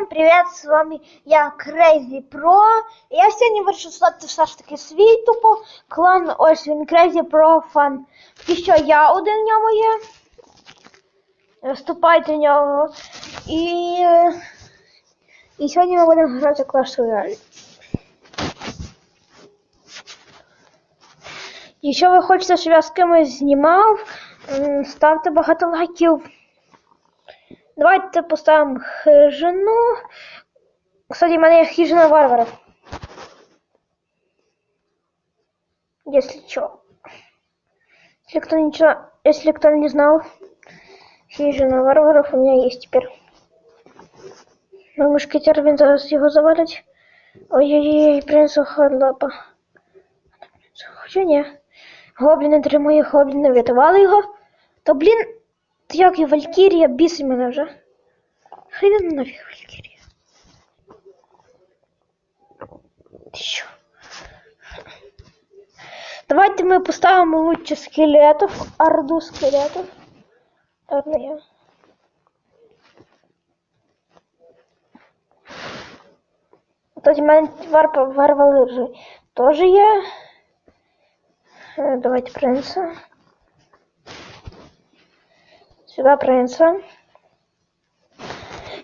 Всім привіт! З вами я Crazy Pro. Я сьогодні вирішив стати все ж таки свій тупо клан. Ось він Crazy Pro Fan. І що я один в ньому є. Вступайте в нього. І, і сьогодні ми будемо грати Clash Royale. Якщо ви хочете, щоб я з кимось знімав, ставте багато лайків. Давайте поставимо хижину. Кстати, в мене є хижина варваров. Если что. Если кто ничего, если кто не знал, хижина варваров у меня есть теперь. Но мушкетер зараз його завалить. Ой-ой-ой, принцу Ходлапа. Хоча ні. Гобліни тримає, гобліни врятували його. То блін, то як і Валькірія бісить мене вже. Хай йде нафіг Валькірія. Ти що? Давайте ми поставимо лучше скелетов, орду скелетов. Я. Тоді в мене варвали теж є. Е, Давайте принца. Сюда принца.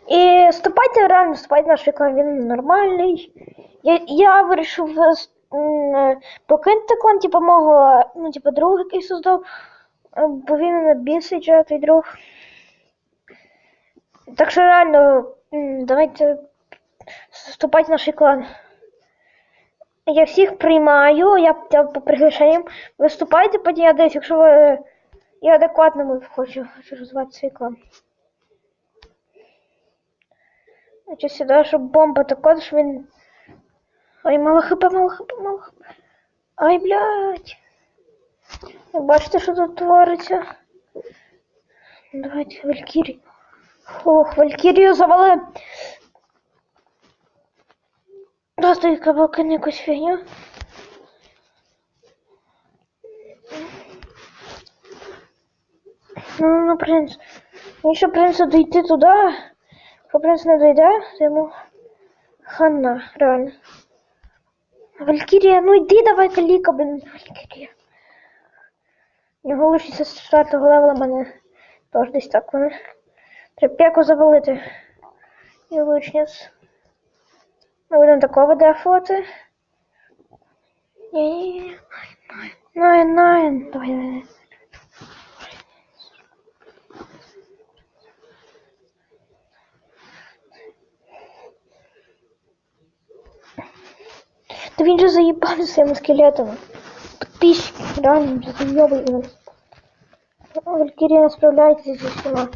І вступайте, реально вступайте в наш клан, він нормальний. Я, я вирішив е, е, покинути клан, типу, мого, ну, типу, друга, який создав, е, бо він мене бісить, же, той друг. Так що реально, давайте вступайте в наш клан. Я всіх приймаю, я по приглашенням. Виступайте, потім я десь, якщо ви. Я адекватно хочу, розвивати свій клан. Значить сюди, щоб бомба така, що він. Ай, мало хп, мало хп, мало хп. Ай, блядь. Бачите, що тут твориться? Давайте Валькірію. Ох, Валькірію завали. Просто якусь фігню. Ну, ну, принц. Якщо принцу дійти туди, якщо принц не дійде, то йому хана, реально. Валькірія, ну йди давай каліка, блин, Валькірія. Його лишиться з четвертого левела мене. Тож десь так вони. Треба пеку завалити. І лучниць. Ми будемо такого дефувати. Ні-ні-ні. Найн, найн. Давай, давай. Да він же заїбав з своїми скелетами. Подписчики, реально, заебали нас. Валькирия справляется зі всіма.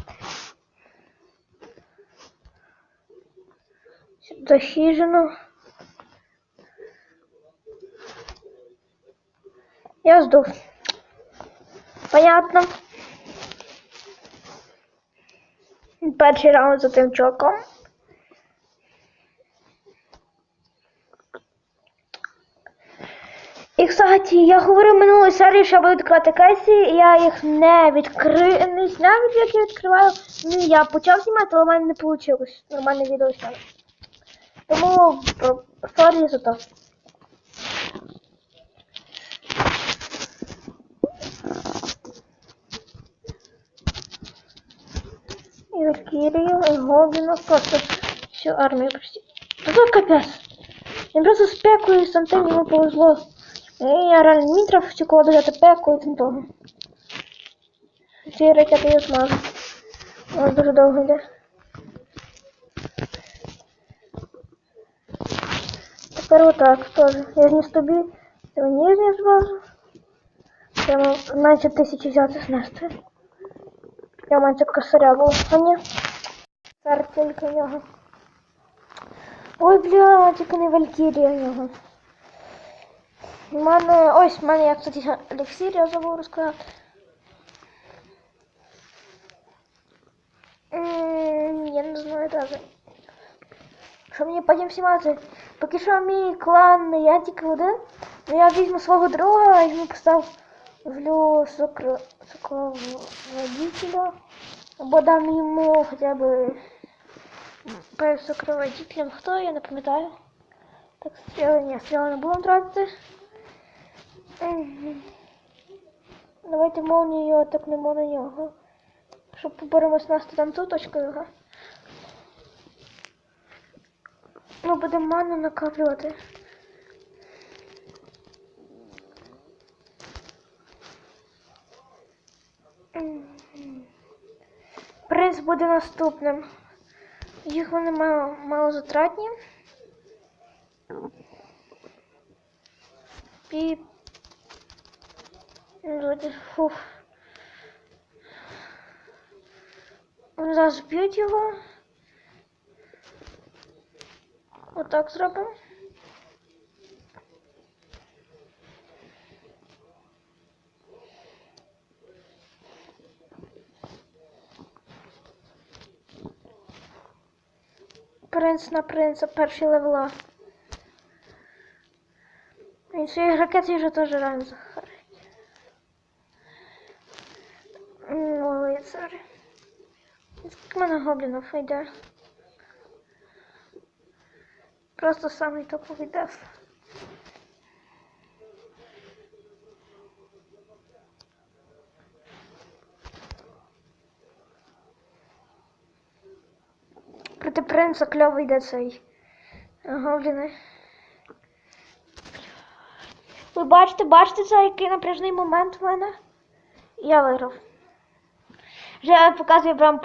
Сюда хижину. Я сдув. Понятно. Перший раунд за тим чуваком. І, кстати, я говорив минулої серії, що я буду відкривати кейси, і я їх не відкрив, не зняв, як я відкриваю. Ну, я почав знімати, але в мене не вийшло нормальне відео зняти. Тому сорі за то. І Валькірію, і Гобліна, просто всю армію почти. Та тут капець. Він просто з пекою і Сантем йому повезло. Я реально цю колоду взяти пеку і тим того. Ці ракети я змажу. Воно дуже довго йде. Тепер отак теж. Я зніс тобі, ти мені зніс базу. Треба менше тисячі взяти знести. Я менше косаря був, а ні. Цар тільки нього. Ой, бля, тільки не Валькірія в нього. У мене, ось в мене, я, кстати, елексір, я забув розказати. Я не знаю даже. Що мені потім знімати? Поки що мій клан, я тільки один. Ну я візьму свого друга, йому поставлю сокро... сокроводителя. Або дам йому хоча б перед сокроводителем. Хто, я не пам'ятаю. Так, стріли, ні, стріли не будемо тратити. Давайте молнію атакнемо на нього. Щоб поборемось нас там ту точку його. Ну, будемо ману накоплювати. Принц буде наступним. Їх вони мало, мало затратні. І... Давайте, фуф. Вони зараз б'ють його. Отак зробимо. Принц на принца, перший левела. Свої ракети вже теж реально захарить. Ой, сорі. Скільки в мене йде? Просто самий топовий деф. Проти принца кльовий йде цей. Ви бачите, бачите це, який напряжний момент в мене? Я виграв. Вже я показую, прям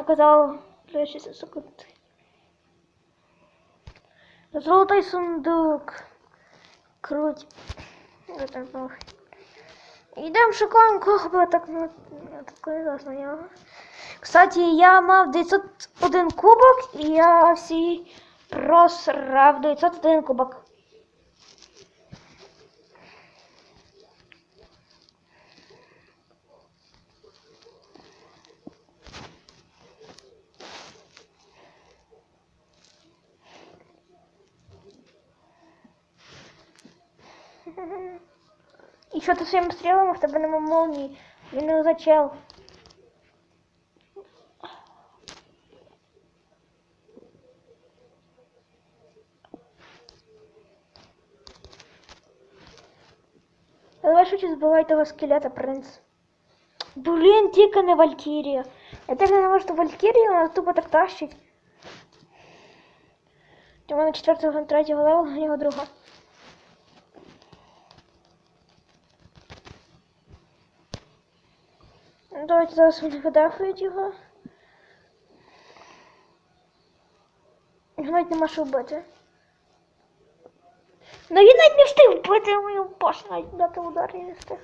показав 60 секунд. Золотой сундук. Круть. Это мав. Йдемо шукаємо кого би так ну, так на нього. Кстати, я мав 901 кубок і я всі просрав 901 кубок. І що ти своїми стрілами в тебе нема молнії? Він не зачел. Давай шучу збивай того скелета, принц. Блін, тільки не Валькірія. Я так не можу, що Валькірія, тупо так тащить. У мене четвертого, третього левела, у нього друга. Давайте зараз його. Його навіть нема що вбити. Ну він навіть не встиг вбити мою башню, навіть дати удар і не встиг.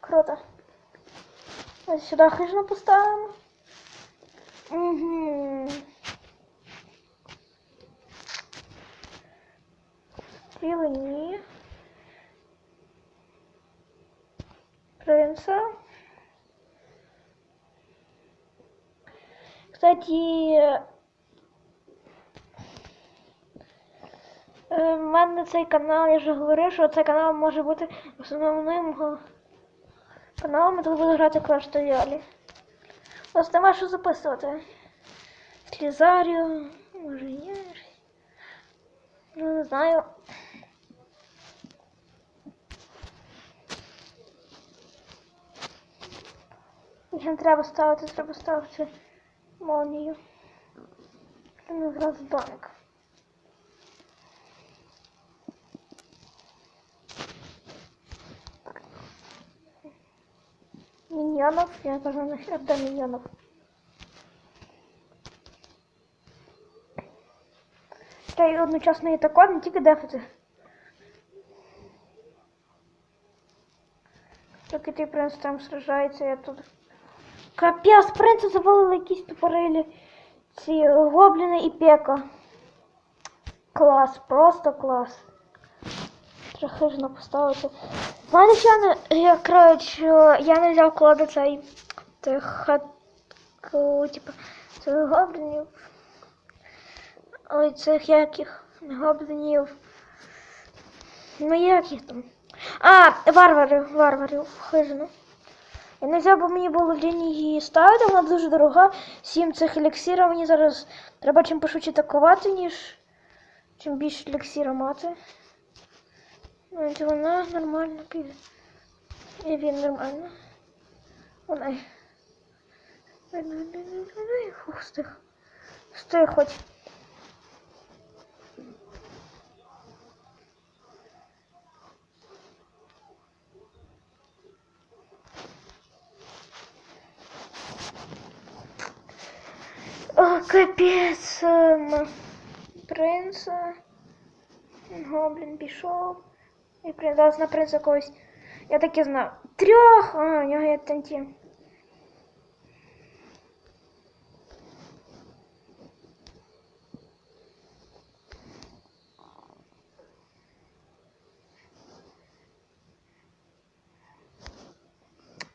Круто. Ось сюди хижно поставимо. Угу. Стріли ні. Принца. Кстати, е, в мене цей канал, я вже говорив, що цей канал може бути основним каналом, де буду грати Clash Royale. Ось нема що записувати. Слізаріо, може є. Ну, не знаю. Їм треба ставити, треба ставити молнію. Це не зразу банк. Миньонов, я тоже нахер до миньонов. Та й одночасно і тако, не тільки дефити. Поки ти принц там сражається, я тут. Капець, принца завалили якісь тупорилі. Ці гобліни і пека. Клас, просто клас. Треба хижно поставити. Знаєте, що я не, я, коротше, я не взяв кладу цей хатку, типу, цих гоблінів. Ой, цих яких гоблінів. Ну як їх там? А, варварів, варварів, хижно. Я не взяв, бо мені було лінь її ставити, вона дуже дорога. Сім цих еліксірів мені зараз треба чим пошвидше атакувати, ніж чим більше еліксіра мати. Навіть вона нормально піде. І він нормально. Вона. Фух, стих. Стих хоч. капець. ем, Принц. е, Гоблін пішов. І принц на принца когось. Я так і знав. Трьох! А, у нього є танті.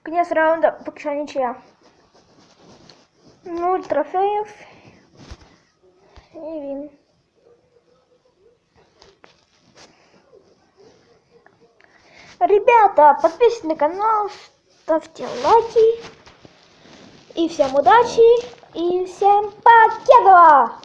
Кінець раунда поки що нічия. Нуль трофеїв. І він. Ребята, подписывайтесь на канал, ставьте лайки. И всем удачи, и всем покеда!